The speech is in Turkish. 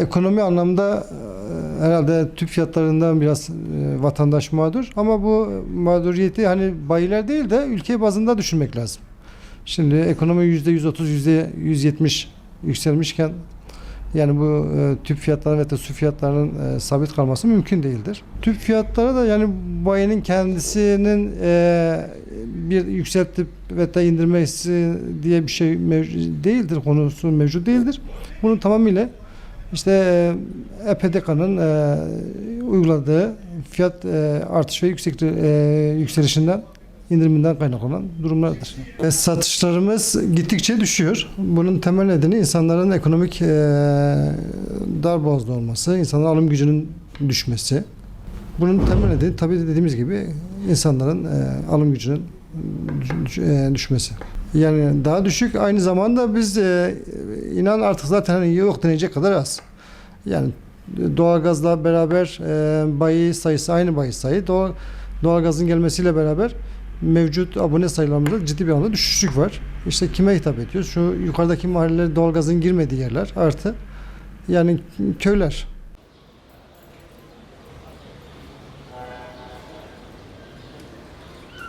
Ekonomi anlamda e, herhalde tüp fiyatlarından biraz e, vatandaş mağdur ama bu mağduriyeti hani bayiler değil de ülke bazında düşünmek lazım. Şimdi ekonomi yüzde 130, yüzde 170 yükselmişken yani bu e, tüp fiyatları ve de su fiyatlarının e, sabit kalması mümkün değildir. Tüp fiyatları da yani bayinin kendisinin e, bir yükseltip ve de indirmesi diye bir şey mevcut değildir. Konusu mevcut değildir. Bunun tamamıyla işte e, EPDK'nın e, uyguladığı fiyat e, artış ve yüksek, e, yükselişinden indiriminden kaynaklanan durumlardır. E, satışlarımız gittikçe düşüyor. Bunun temel nedeni insanların ekonomik e, darboğazda olması, insanların alım gücünün düşmesi. Bunun temel nedeni tabii dediğimiz gibi insanların e, alım gücünün düşmesi. Yani daha düşük aynı zamanda biz e, inan artık zaten hani yok denecek kadar az. Yani doğalgazla beraber e, bayi sayısı aynı bayi sayı. Doğal, doğalgazın gelmesiyle beraber mevcut abone sayılarımızda ciddi bir anda düşüşlük var. İşte kime hitap ediyor? Şu yukarıdaki mahalleler doğalgazın girmediği yerler artı yani köyler.